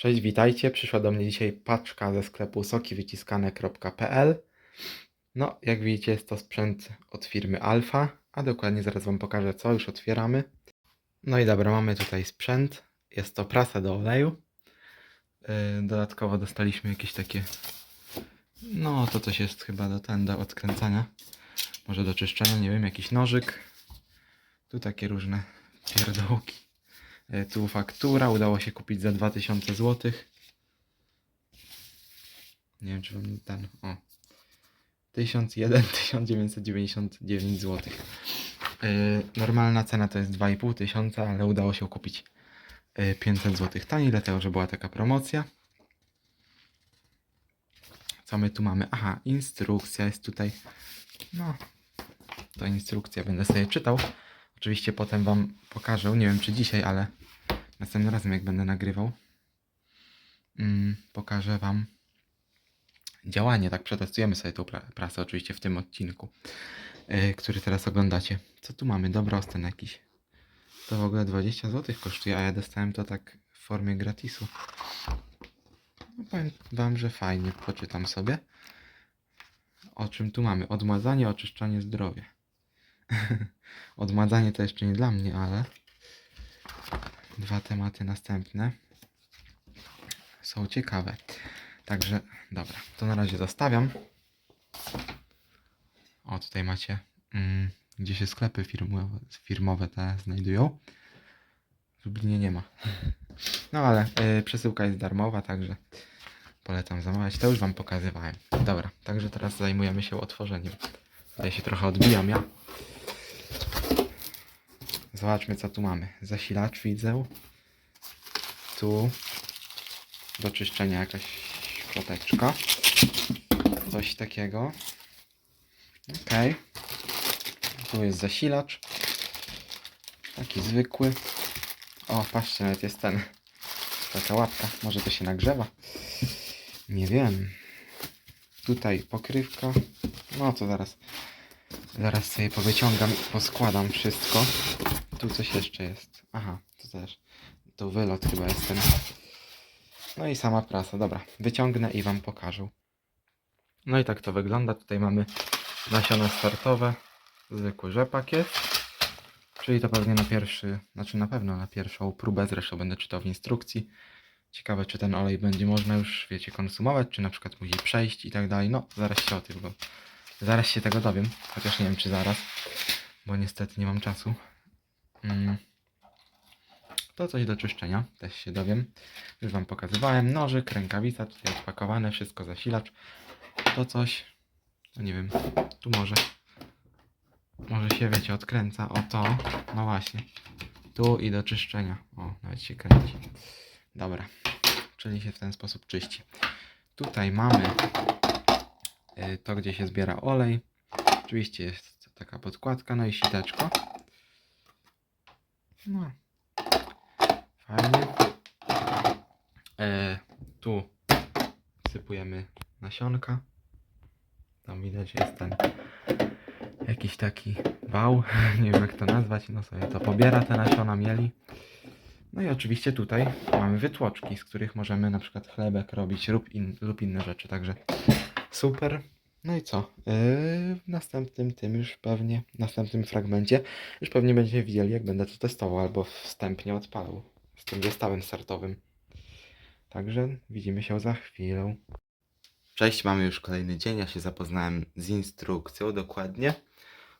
Cześć, witajcie. Przyszła do mnie dzisiaj paczka ze sklepu sokiwyciskane.pl. No, jak widzicie, jest to sprzęt od firmy Alfa, a dokładnie zaraz Wam pokażę, co już otwieramy. No i dobra, mamy tutaj sprzęt. Jest to prasa do oleju. Yy, Dodatkowo dostaliśmy jakieś takie. No, to coś jest chyba do ten, do odkręcania. Może do czyszczenia, nie wiem, jakiś nożyk. Tu takie różne pierdołki. E, Tu faktura, udało się kupić za 2000 zł. Nie wiem, czy wam ten. O. 1001 1999 zł. Normalna cena to jest 2,5 tysiąca, ale udało się kupić e, 500 zł taniej, dlatego że była taka promocja. Co my tu mamy? Aha, instrukcja jest tutaj. No, to instrukcja będę sobie czytał. Oczywiście potem Wam pokażę, nie wiem czy dzisiaj, ale następnym razem jak będę nagrywał, mm, pokażę Wam działanie. Tak przetestujemy sobie tą pra- prasę oczywiście w tym odcinku, yy, który teraz oglądacie. Co tu mamy? Dobrostan jakiś. To w ogóle 20 zł kosztuje, a ja dostałem to tak w formie gratisu. No, powiem Wam, że fajnie, poczytam sobie. O czym tu mamy? Odmładzanie, oczyszczanie zdrowia. Odmładzanie to jeszcze nie dla mnie, ale dwa tematy następne są ciekawe. Także, dobra, to na razie zostawiam. O, tutaj macie, mm, gdzie się sklepy firmowe, firmowe te znajdują. W Lublinie nie ma. No ale y, przesyłka jest darmowa, także polecam zamawiać. To już Wam pokazywałem. Dobra, także teraz zajmujemy się otworzeniem. Tutaj się trochę odbijam ja. Zobaczmy co tu mamy. Zasilacz widzę. Tu do czyszczenia jakaś szczoteczka. Coś takiego. Ok. Tu jest zasilacz. Taki zwykły. O, patrzcie, nawet jest ten. Taka łapka. Może to się nagrzewa. Nie wiem. Tutaj pokrywka. No to zaraz. Zaraz sobie powyciągam, poskładam wszystko. Tu coś jeszcze jest. Aha, to też. To wylot chyba jest ten. No i sama prasa. Dobra, wyciągnę i Wam pokażę. No i tak to wygląda. Tutaj mamy nasiona startowe. Zwykły rzepak jest. Czyli to pewnie na pierwszy, znaczy na pewno na pierwszą próbę, zresztą będę czytał w instrukcji. Ciekawe, czy ten olej będzie można już, wiecie, konsumować, czy na przykład musi przejść i tak dalej. No, zaraz się o tym, zaraz się tego dowiem. Chociaż nie wiem, czy zaraz, bo niestety nie mam czasu. Mm. To coś do czyszczenia, też się dowiem. Już Wam pokazywałem. Nożyk, rękawica, tutaj odpakowane, wszystko zasilacz. To coś, no nie wiem, tu może, może się, wiecie, odkręca. O to, no właśnie. Tu i do czyszczenia. O, nawet się kręci. Dobra, czyli się w ten sposób czyści. Tutaj mamy to, gdzie się zbiera olej. Oczywiście jest taka podkładka, no i siteczko. No, fajnie. E, tu sypujemy nasionka. Tam widać jest ten jakiś taki wał, nie wiem jak to nazwać, no sobie to pobiera te nasiona mieli. No i oczywiście tutaj mamy wytłoczki, z których możemy na przykład chlebek robić lub, in, lub inne rzeczy, także super. No i co? Yy, w następnym tym już pewnie, w następnym fragmencie już pewnie będziecie widzieli, jak będę to testował albo wstępnie odpalał z tym zestawem startowym. Także widzimy się za chwilę. Cześć, mamy już kolejny dzień. Ja się zapoznałem z instrukcją dokładnie.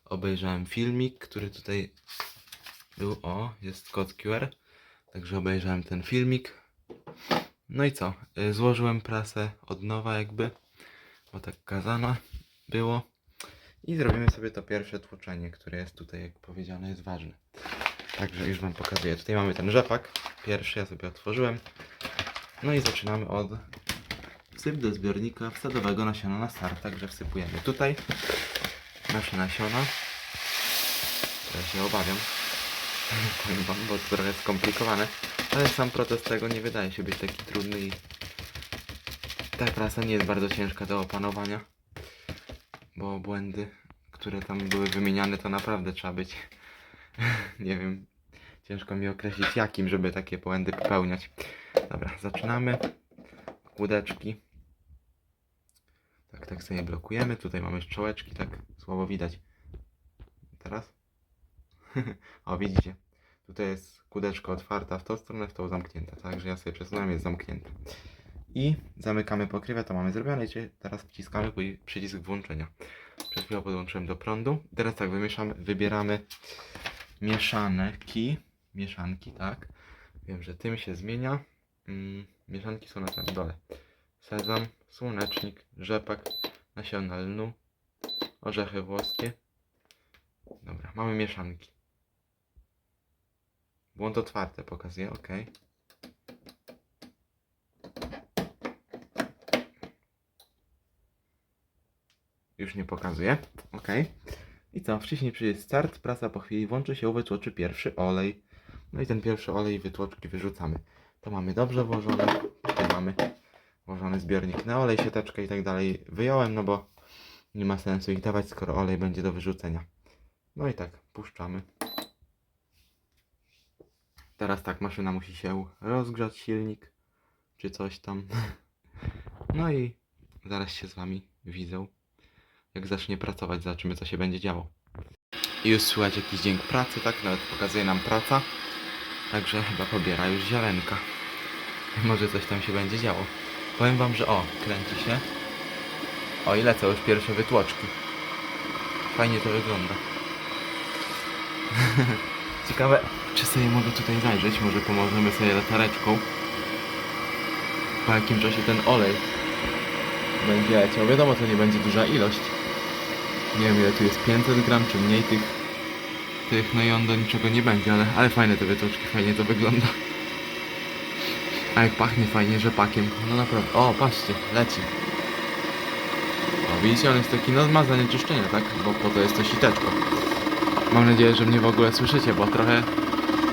Obejrzałem filmik, który tutaj był. O, jest kod QR. Także obejrzałem ten filmik. No i co? Y, Złożyłem prasę od nowa jakby, bo tak kazano było. I zrobimy sobie to pierwsze tłoczenie, które jest tutaj, jak powiedziane, jest ważne. Także już Wam pokazuję. Tutaj mamy ten rzepak. Pierwszy ja sobie otworzyłem. No i zaczynamy od wsyp do zbiornika wsadowego nasiona na start. Także wsypujemy tutaj nasze nasiona. Ja się obawiam. Bo to trochę skomplikowane. Ale sam proces tego nie wydaje się być taki trudny i ta prasa nie jest bardzo ciężka do opanowania. Bo błędy, które tam były wymieniane, to naprawdę trzeba być, nie wiem, Ciężko mi określić jakim, żeby takie błędy popełniać. Dobra, zaczynamy. Kłódeczki. Tak, tak sobie blokujemy. Tutaj mamy czołeczki, tak słabo widać. Teraz? o, widzicie. Tutaj jest kółdeczka otwarta w tą stronę, w tą zamknięta. Także ja sobie przesunąłem, jest zamknięta. I zamykamy pokrywę, to mamy zrobione. I teraz wciskamy przycisk włączenia. Przed chwilą podłączyłem do prądu. Teraz tak, wymieszamy, wybieramy mieszanki. Mieszanki, tak. Wiem, że tym się zmienia. Mm, mieszanki są na samym dole. Sezam, słonecznik, rzepak, nasiona lnu, orzechy włoskie. Dobra, mamy mieszanki. Błąd otwarte pokazuje, ok. Już nie pokazuje, ok. I co? Wcześniej przyjdzie start, prasa po chwili włączy się, wytłoczy pierwszy olej. No i ten pierwszy olej wytłoczki wyrzucamy. To mamy dobrze włożone. Tutaj mamy włożony zbiornik na olej, siateczkę i tak dalej. Wyjąłem, no bo nie ma sensu ich dawać, skoro olej będzie do wyrzucenia. No i tak, puszczamy. Teraz tak, maszyna musi się rozgrzać, silnik, czy coś tam. No i zaraz się z Wami widzę. Jak zacznie pracować, zobaczymy co się będzie działo. I już słychać jakiś dźwięk pracy, tak? Nawet pokazuje nam praca. Także chyba pobiera już ziarenka. Może coś tam się będzie działo. Powiem wam, że o, kręci się. O, i lecą już pierwsze wytłoczki. Fajnie to wygląda. Ciekawe, czy sobie mogę tutaj zajrzeć. Może pomożemy sobie latareczką. Po jakim czasie ten olej będzie leciał. Wiadomo, to nie będzie duża ilość. Nie wiem ile tu jest, 500 gram czy mniej tych, tych no i on do niczego nie będzie, ale, ale fajne te wytoczki, fajnie to wygląda. A jak pachnie fajnie rzepakiem, no naprawdę. O, patrzcie, leci. O, widzicie, on jest taki, no ma zanieczyszczenie, tak? Bo po to jest to siteczko. Mam nadzieję, że mnie w ogóle słyszycie, bo trochę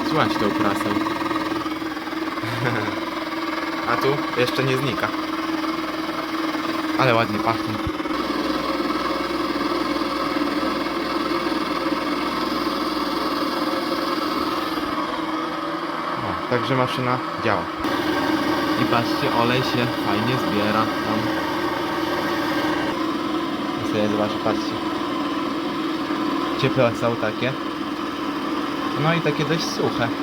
słychać tą prasę. A tu jeszcze nie znika. Ale ładnie pachnie. Także maszyna działa. I patrzcie, olej się fajnie zbiera tam. Ja sobie zobaczę, patrzcie. Ciepłe są takie. No i takie dość suche.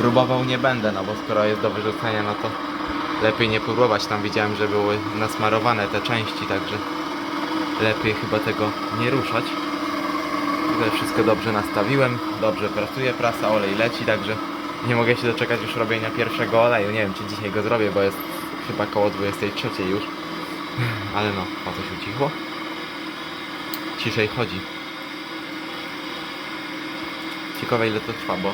Próbował nie będę, no bo skoro jest do wyrzucenia, no to lepiej nie próbować. Tam widziałem, że były nasmarowane te części, także lepiej chyba tego nie ruszać. Tutaj wszystko dobrze nastawiłem, dobrze pracuje prasa, olej leci, także nie mogę się doczekać już robienia pierwszego oleju. Nie wiem, czy dzisiaj go zrobię, bo jest chyba koło 23 już. Ale no, o co się ucichło? Ciszej chodzi. Ciekawe ile to trwa, bo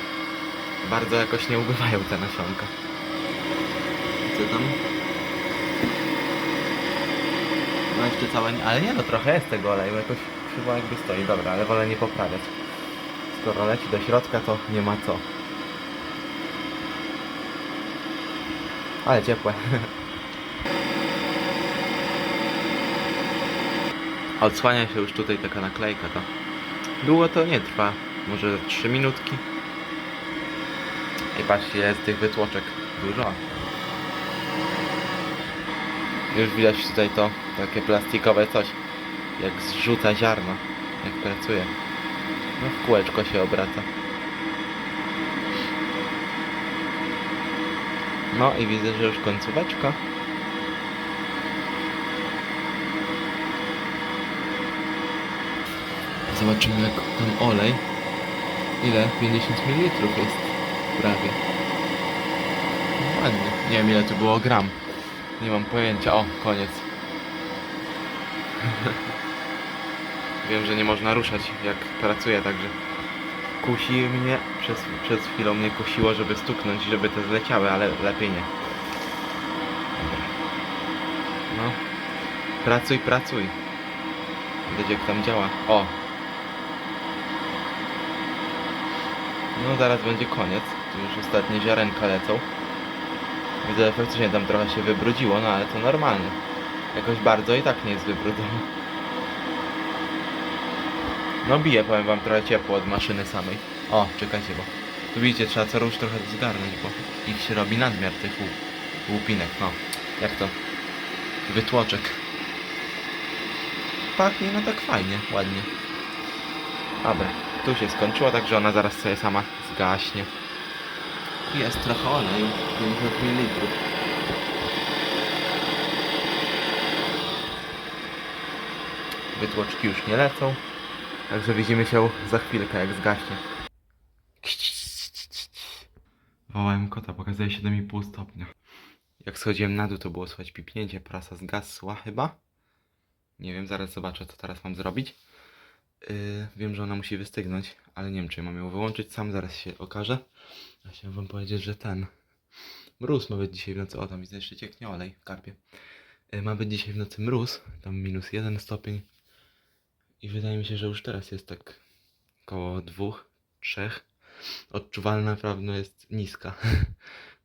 bardzo jakoś nie ubywają te nasionka. Co tam? No jeszcze całe. Ale nie no, trochę jest tego oleju, jakoś chyba jakby stoi. Dobra, ale wolę nie poprawiać. Skoro leci do środka, to nie ma co. Ale ciepłe. Odsłania się już tutaj taka naklejka, to długo to nie trwa. Może 3 minutki. I patrzcie, jest tych wytłoczek. Dużo. Już widać tutaj to takie plastikowe coś. Jak zrzuca ziarno. Jak pracuje. No w kółeczko się obraca. No i widzę, że już końcóweczka. Zobaczymy jak ten olej. Ile? 50 ml jest prawie. No ładnie. Nie wiem ile tu było gram. Nie mam pojęcia. O, koniec. wiem, że nie można ruszać jak pracuję, także kusi mnie, przez, przez chwilę mnie kusiło, żeby stuknąć, żeby te zleciały, ale lepiej nie. Dobra. No. Pracuj, pracuj. Widać jak tam działa. O, No zaraz będzie koniec. Tu już ostatnie ziarenka lecą. Widzę, że faktycznie tam trochę się wybrudziło, no ale to normalne. Jakoś bardzo i tak nie jest wybrudzone. No bije, powiem wam, trochę ciepło od maszyny samej. O, czekajcie, bo tu widzicie, trzeba co rusz trochę zgarnąć, bo ich się robi nadmiar tych łup, łupinek, no. Jak to? Wytłoczek. Pachnie, no tak fajnie, ładnie. Dobra, tu się skończyło, także ona zaraz sobie sama zgaśnie. Jest trochę oleju, 50 ml. Wytłoczki już nie lecą. Także widzimy się za chwilkę, jak zgaśnie. Wołałem kota, pokazuje 7,5 stopnia. Jak schodziłem na dół, to było słychać pipnięcie, prasa zgasła chyba. Nie wiem, zaraz zobaczę, co teraz mam zrobić. Yy, wiem, że ona musi wystygnąć, ale nie wiem, czy mam ją wyłączyć sam, zaraz się okaże. Ja chciałem wam powiedzieć, że ten mróz ma być dzisiaj w nocy. O, tam widzę jeszcze cieknie olej w karpie. Yy, ma być dzisiaj w nocy mróz, tam minus jeden stopień. I wydaje mi się, że już teraz jest tak koło dwóch, trzech. Odczuwalna prawda jest niska.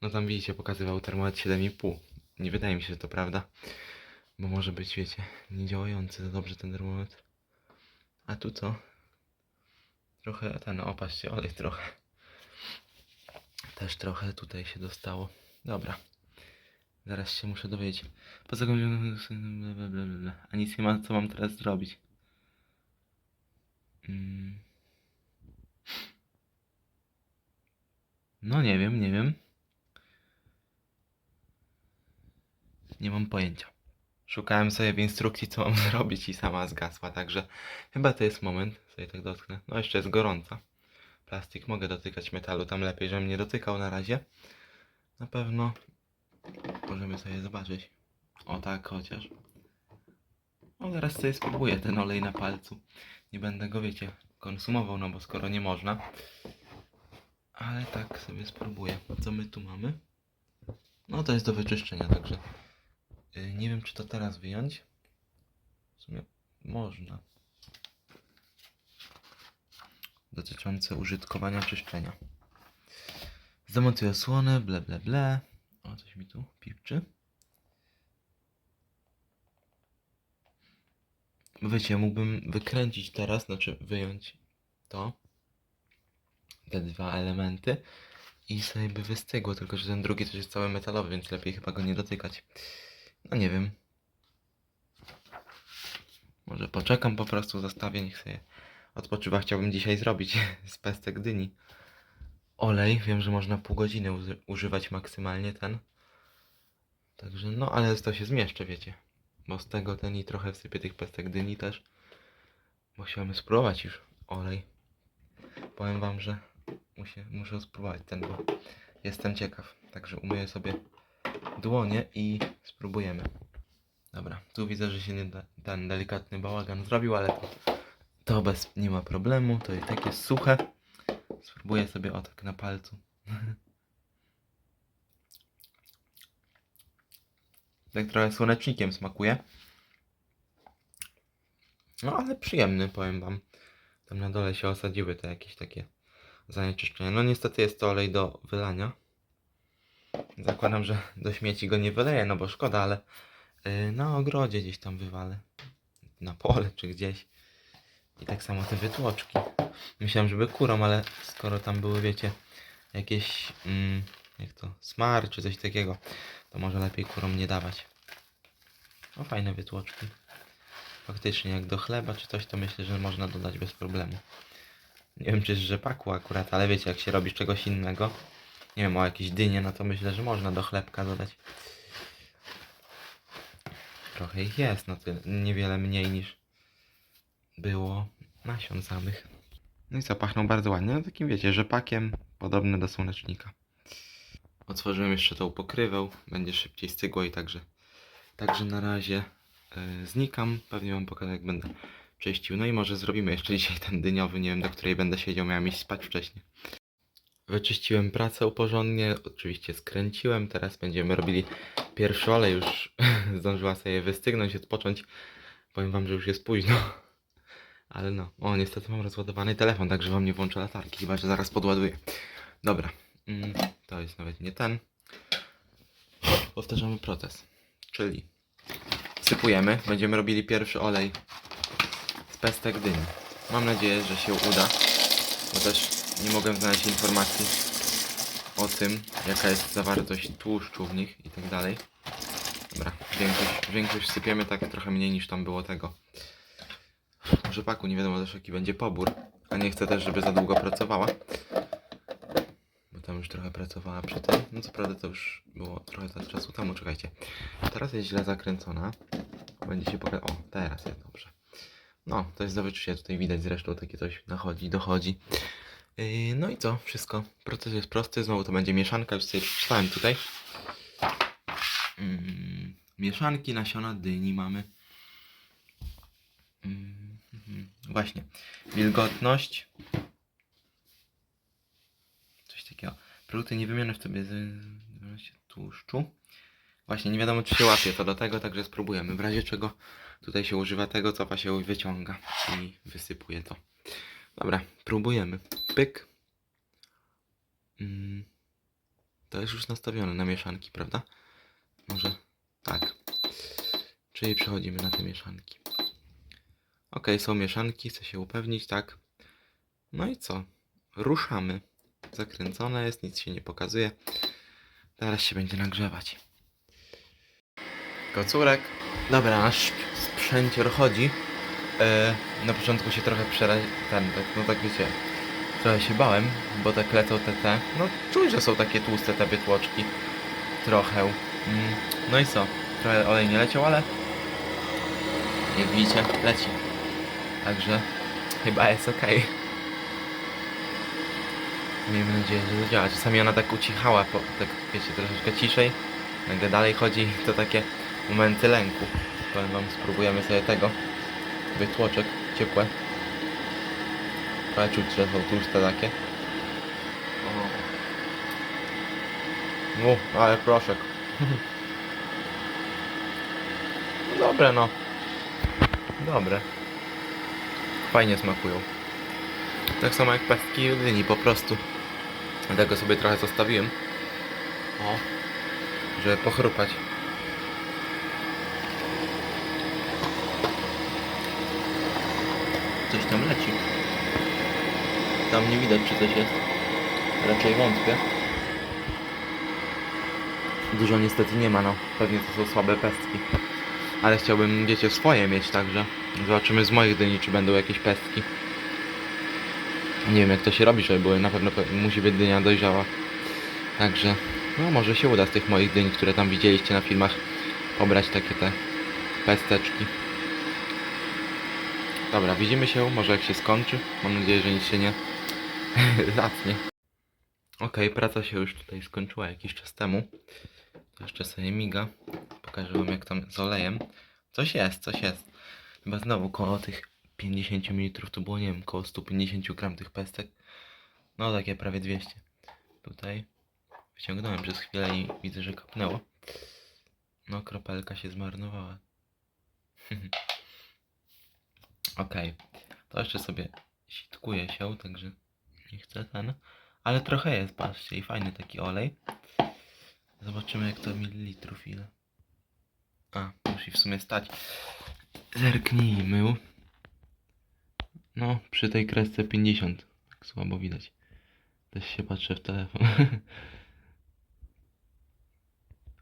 No tam widzicie, pokazywał termometr 7,5. Nie wydaje mi się, że to prawda. Bo może być, wiecie, niedziałający za dobrze ten termometr. A tu co? Trochę ten, opatrzcie, olej trochę. Też trochę tutaj się dostało. Dobra. Zaraz się muszę dowiedzieć. Poza tym... A nic nie ma, co mam teraz zrobić. Mm. No nie wiem, nie wiem. Nie mam pojęcia. Szukałem sobie w instrukcji, co mam zrobić i sama zgasła, także chyba to jest moment. Sobie tak dotknę. No jeszcze jest gorąca. Plastik mogę dotykać metalu, tam lepiej, żebym nie dotykał na razie. Na pewno możemy sobie zobaczyć. O tak, chociaż. No zaraz sobie spróbuję ten olej na palcu. Nie będę go, wiecie, konsumował, no bo skoro nie można. Ale tak sobie spróbuję. Co my tu mamy? No to jest do wyczyszczenia, także yy, nie wiem, czy to teraz wyjąć. W sumie można. Dotyczące użytkowania czyszczenia. Zamontuję osłonę, ble ble ble. O, coś mi tu pipczy. Wiecie, mógłbym wykręcić teraz, znaczy wyjąć to, te dwa elementy i sobie by wystygło, tylko że ten drugi też jest cały metalowy, więc lepiej chyba go nie dotykać. No nie wiem. Może poczekam po prostu, zostawię, niech sobie odpoczywa. Chciałbym dzisiaj zrobić z pestek dyni. Olej, wiem, że można pół godziny używać maksymalnie ten. Także no, ale to się zmieszczę, wiecie. Bo z tego ten i trochę wsypię tych pestek dyni też. Bo chciałem spróbować już olej. Powiem wam, że muszę, muszę spróbować ten, bo jestem ciekaw. Także umyję sobie dłonie i spróbujemy. Dobra, tu widzę, że się nie da, ten delikatny bałagan zrobił, ale to, to bez, nie ma problemu. To i tak jest suche. Spróbuję sobie o tak na palcu. tak trochę słonecznikiem smakuje. No ale przyjemny, powiem wam. Tam na dole się osadziły te jakieś takie zanieczyszczenia. No niestety jest to olej do wylania. Zakładam, że do śmieci go nie wyleję, no bo szkoda, ale yy, na ogrodzie gdzieś tam wywalę. Na pole czy gdzieś. I tak samo te wytłoczki. Myślałem, żeby kurą, ale skoro tam były, wiecie, jakieś, mm, jak to, smar czy coś takiego, to może lepiej kurom nie dawać. No fajne wytłoczki. Faktycznie, jak do chleba czy coś, to myślę, że można dodać bez problemu. Nie wiem, czy z rzepaku akurat, ale wiecie, jak się robi czegoś innego, nie wiem, o jakieś dynie, no to myślę, że można do chlebka dodać. Trochę ich jest, no tyle, niewiele mniej niż było nasion samych. No i co, pachną bardzo ładnie, no takim wiecie, rzepakiem, podobny do słonecznika. Otworzyłem jeszcze tą pokrywę, będzie szybciej stygło i także, także na razie yy, znikam, pewnie wam pokażę jak będę czyścił. No i może zrobimy jeszcze dzisiaj ten dyniowy, nie wiem do której będę siedział, miałem iść spać wcześniej. Wyczyściłem pracę porządnie, oczywiście skręciłem, teraz będziemy robili pierwszy olej, już zdążyła sobie wystygnąć, odpocząć. Powiem wam, że już jest późno. Ale no, o niestety mam rozładowany telefon, także wam nie włączę latarki, chyba że zaraz podładuję. Dobra, to jest nawet nie ten. Powtarzamy proces, czyli sypujemy, będziemy robili pierwszy olej z pestek dyni. Mam nadzieję, że się uda, bo też nie mogłem znaleźć informacji o tym, jaka jest zawartość tłuszczu w nich i tak dalej. Dobra, większość, większość sypiemy tak trochę mniej niż tam było tego. Rzepaku nie wiadomo też jaki będzie pobór, a nie chcę też, żeby za długo pracowała. Już trochę pracowała przy tym. No co prawda to już było trochę za czasu temu, czekajcie. Teraz jest źle zakręcona. Będzie się pokazać. O, teraz jest dobrze. No, to jest do wyczucia. Tutaj widać zresztą takie coś nachodzi, dochodzi. Yy, no i co? Wszystko. Proces jest prosty. Znowu to będzie mieszanka. Już sobie przeczytałem tutaj. Mm, mieszanki nasiona dyni mamy. Mm, mhm. Właśnie. Wilgotność. Coś takiego. Produkty niewymienne w z- tłuszczu. Właśnie, nie wiadomo czy się łapie to do tego, także spróbujemy. W razie czego tutaj się używa tego, cofa się wyciąga i wysypuje to. Dobra, próbujemy. Pyk. Mm, to jest już nastawione na mieszanki, prawda? Może tak. Czyli przechodzimy na te mieszanki. Ok, są mieszanki, chcę się upewnić, tak. No i co? Ruszamy. Zakręcone jest, nic się nie pokazuje. Teraz się będzie nagrzewać. Kocurek. Dobra, nasz sprzęcior chodzi. E, na początku się trochę przeraziłem, tak, no tak wiecie, trochę się bałem, bo tak lecą te te, no czuć, że są takie tłuste te bytłoczki, trochę, mm, no i co, trochę olej nie leciał, ale jak widzicie, leci, także chyba jest ok. Miejmy nadzieję, że zadziała, czasami ona tak ucichała, po, tak wiecie, troszeczkę ciszej, nagle dalej chodzi, to takie momenty lęku, powiem wam, spróbujemy sobie tego, wytłoczek ciepłe. Ale czuć, że są tłuste takie. No, ale proszek. No dobre no. Dobre. Fajnie smakują. Tak samo jak pestki dyni po prostu. Dlatego sobie trochę zostawiłem. O. Żeby pochrupać. Coś tam leci. Tam nie widać czy coś jest. Raczej wątpię. Dużo niestety nie ma, no. Pewnie to są słabe pestki. Ale chciałbym, wiecie, swoje mieć także. Zobaczymy z moich dyni, czy będą jakieś pestki. Nie wiem jak to się robi, żeby były. Na pewno pe- musi być dynia dojrzała. Także, no może się uda z tych moich dyń, które tam widzieliście na filmach, pobrać takie te pesteczki. Dobra, widzimy się, może jak się skończy. Mam nadzieję, że nic się nie zatnie. Okej, praca się już tutaj skończyła jakiś czas temu. Jeszcze sobie miga. Pokażę wam jak tam z olejem. Coś jest, coś jest. Chyba znowu koło tych 50 ml to było, nie wiem, koło 150 gram tych pestek. No takie prawie 200. Tutaj wyciągnąłem przez chwilę i widzę, że kapnęło. No kropelka się zmarnowała. Okej, to jeszcze sobie sitkuje się, także nie chcę ten. Ale trochę jest, patrzcie, i fajny taki olej. Zobaczymy jak to mililitrów ile. A, musi w sumie stać. Zerknijmy. No, przy tej kresce 50. Tak słabo widać. Też się patrzę w telefon.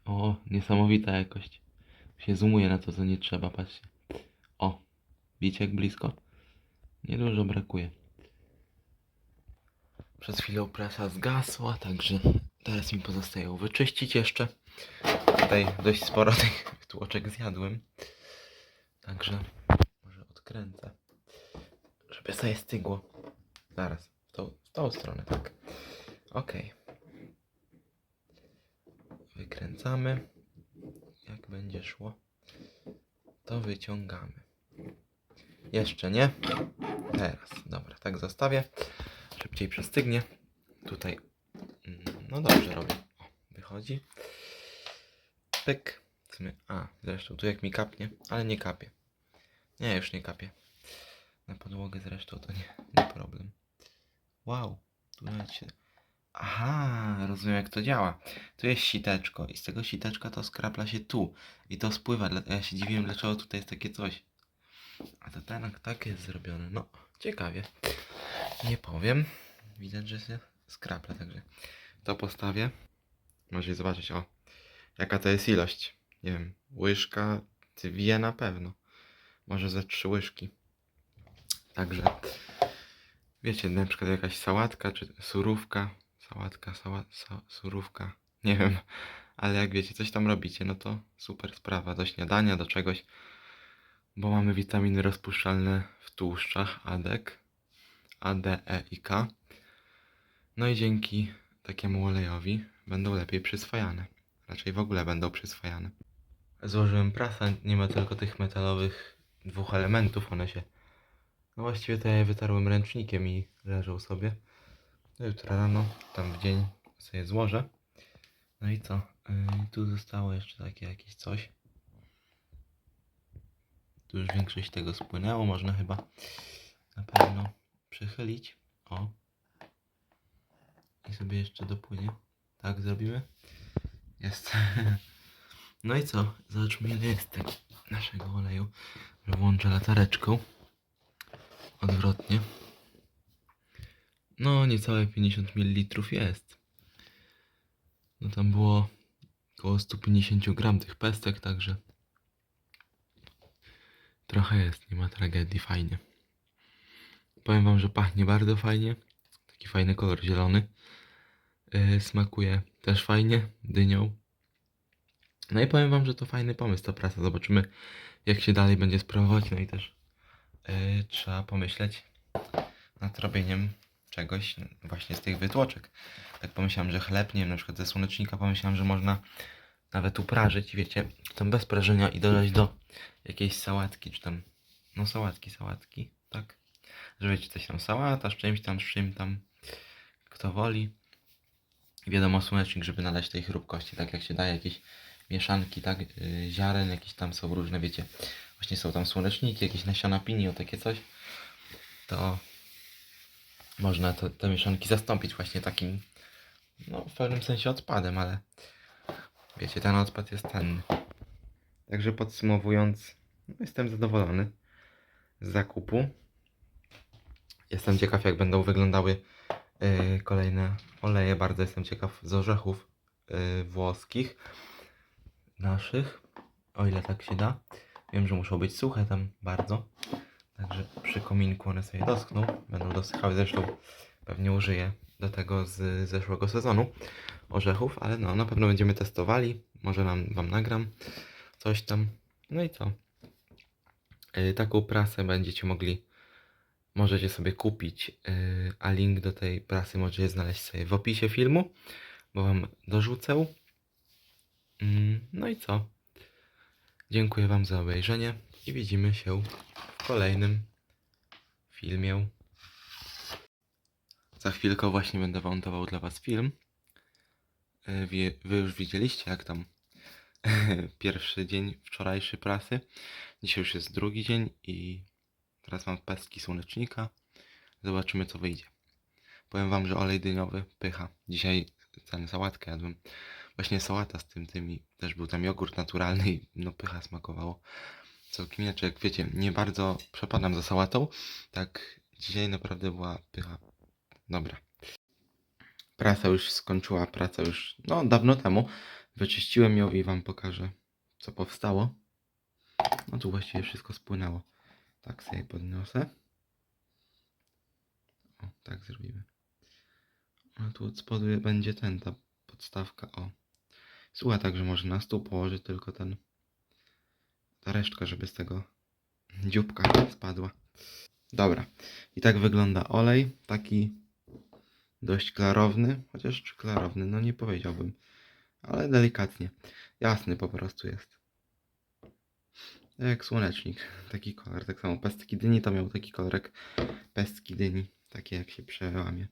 o, niesamowita jakość. Się zoomuje na to, co nie trzeba, patrzcie. O, widzicie jak blisko? Niedużo brakuje. Przed chwilą prasa zgasła, także teraz mi pozostaje ją wyczyścić jeszcze. Tutaj dość sporo tych tłoczek zjadłem. Także może odkręcę. Żeby stygło. Zaraz, w tą, w tą stronę, tak. Okej. Wykręcamy. Jak będzie szło, to wyciągamy. Jeszcze nie. Teraz, dobra, tak zostawię. Szybciej przestygnie. Tutaj, no dobrze robię. O, wychodzi. Pyk. A, zresztą tu jak mi kapnie, ale nie kapie. Nie, już nie kapie. Na podłogę zresztą to nie, nie problem. Wow, tu nawet się... Aha, rozumiem jak to działa. Tu jest siteczko i z tego siteczka to skrapla się tu. I to spływa, ja się dziwiłem dlaczego tutaj jest takie coś. A to tak, tak jest zrobione, no. ciekawie. Nie powiem. Widać, że się skrapla, także to postawię. Możecie zobaczyć, o, jaka to jest ilość. Nie wiem, łyżka, dwie na pewno. Może ze trzy łyżki. Także, wiecie, na przykład jakaś sałatka, czy surówka. Sałatka, sała, sa, surówka. Nie wiem, ale jak wiecie, coś tam robicie, no to super sprawa. Do śniadania, do czegoś. Bo mamy witaminy rozpuszczalne w tłuszczach ADEK, A, D, E i K. No i dzięki takiemu olejowi będą lepiej przyswajane. Raczej w ogóle będą przyswajane. Złożyłem prasa, nie ma tylko tych metalowych dwóch elementów, one się... No właściwie to ja wytarłem ręcznikiem i leżą sobie. Jutro rano, tam w dzień sobie złożę. No i co? Yy, tu zostało jeszcze takie jakieś coś. Tu już większość tego spłynęło, można chyba na pewno przychylić. O. I sobie jeszcze dopłynie. Tak zrobimy? Jest. No i co? Zobaczmy ile jest tego naszego oleju. Włączę latareczką. Odwrotnie. No, niecałe 50 ml jest. No tam było około 150 gram tych pestek, także trochę jest, nie ma tragedii, fajnie. Powiem wam, że pachnie bardzo fajnie. Taki fajny kolor zielony. Yy, smakuje też fajnie, dynią. No i powiem wam, że to fajny pomysł ta prasa. Zobaczymy jak się dalej będzie sprawować. No i też yy, trzeba pomyśleć nad robieniem czegoś właśnie z tych wytłoczek. Tak pomyślałem, że chleb, nie wiem, na przykład ze słonecznika pomyślałem, że można nawet uprażyć, wiecie, tam bez prażenia i dodać do jakiejś sałatki, czy tam, no sałatki, sałatki, tak? Że wiecie, coś tam sałata, z czymś tam, z czym tam, kto woli. Wiadomo, słonecznik, żeby nadać tej chrupkości, tak jak się daje jakieś mieszanki, tak, yy, ziaren, jakieś tam są różne, wiecie, właśnie są tam słoneczniki, jakieś nasiona pinio, takie coś, to można to, te mieszanki zastąpić właśnie takim, no w pewnym sensie odpadem, ale wiecie, ten odpad jest cenny. Także podsumowując, no jestem zadowolony z zakupu. Jestem ciekaw, jak będą wyglądały yy, kolejne oleje. Bardzo jestem ciekaw z orzechów yy, włoskich naszych, o ile tak się da. Wiem, że muszą być suche tam bardzo. Także przy kominku one sobie doschną. Będą dosychały. Zresztą pewnie użyję do tego z zeszłego sezonu orzechów, ale no na pewno będziemy testowali. Może nam, wam nagram coś tam. No i co? Yy, taką prasę będziecie mogli, możecie sobie kupić, yy, a link do tej prasy możecie znaleźć sobie w opisie filmu, bo wam dorzucę. Mm, no i co? Dziękuję wam za obejrzenie i widzimy się w kolejnym filmie. Za chwilkę właśnie będę montował dla was film. Yy, Wy, już widzieliście jak tam pierwszy dzień wczorajszy prasy. Dzisiaj już jest drugi dzień i teraz mam pestki słonecznika. Zobaczymy co wyjdzie. Powiem wam, że olej dyniowy pycha. Dzisiaj ten sałatkę jadłem. Właśnie sałata z tym tymi. Też był tam jogurt naturalny i no pycha smakowało. Całkiem inaczej. Jak wiecie, nie bardzo przepadam za sałatą. Tak dzisiaj naprawdę była pycha. Dobra. Prasa już skończyła, praca już no dawno temu. Wyczyściłem ją i wam pokażę co powstało. No tu właściwie wszystko spłynęło. Tak sobie podniosę. O, tak zrobimy. A tu od spodu będzie ten, ta podstawka, o. Słucha tak, że może na stół położyć tylko ten, ta resztka, żeby z tego dzióbka spadła. Dobra. I tak wygląda olej. Taki dość klarowny, chociaż czy klarowny, no nie powiedziałbym, ale delikatnie. Jasny po prostu jest. Jak słonecznik, taki kolor. Tak samo pestki dyni to miał taki kolor jak pestki dyni, takie jak się przełamie.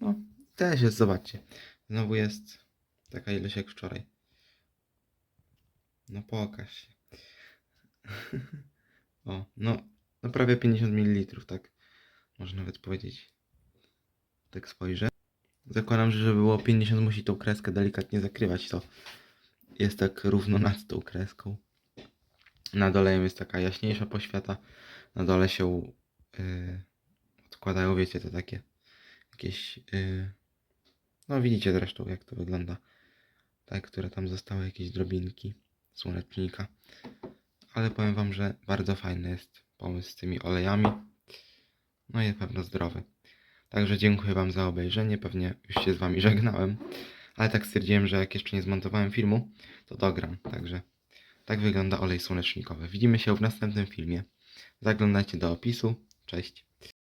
No, też jest, zobaczcie. Znowu jest taka ilość jak wczoraj. No pokaż się. o, no, no prawie 50 ml, tak można nawet powiedzieć. Tak spojrzę. Zakładam, że żeby było 50 musi tą kreskę delikatnie zakrywać, to jest tak równo nad tą kreską. Nad olejem jest taka jaśniejsza poświata, na dole się yy, odkładają, wiecie, te takie jakieś. Yy, no widzicie zresztą jak to wygląda. Tak, które tam zostały jakieś drobinki słonecznika. Ale powiem wam, że bardzo fajny jest pomysł z tymi olejami. No i na pewno zdrowy. Także dziękuję wam za obejrzenie. Pewnie już się z wami żegnałem. Ale tak stwierdziłem, że jak jeszcze nie zmontowałem filmu, to dogram. Także tak wygląda olej słonecznikowy. Widzimy się w następnym filmie. Zaglądajcie do opisu. Cześć.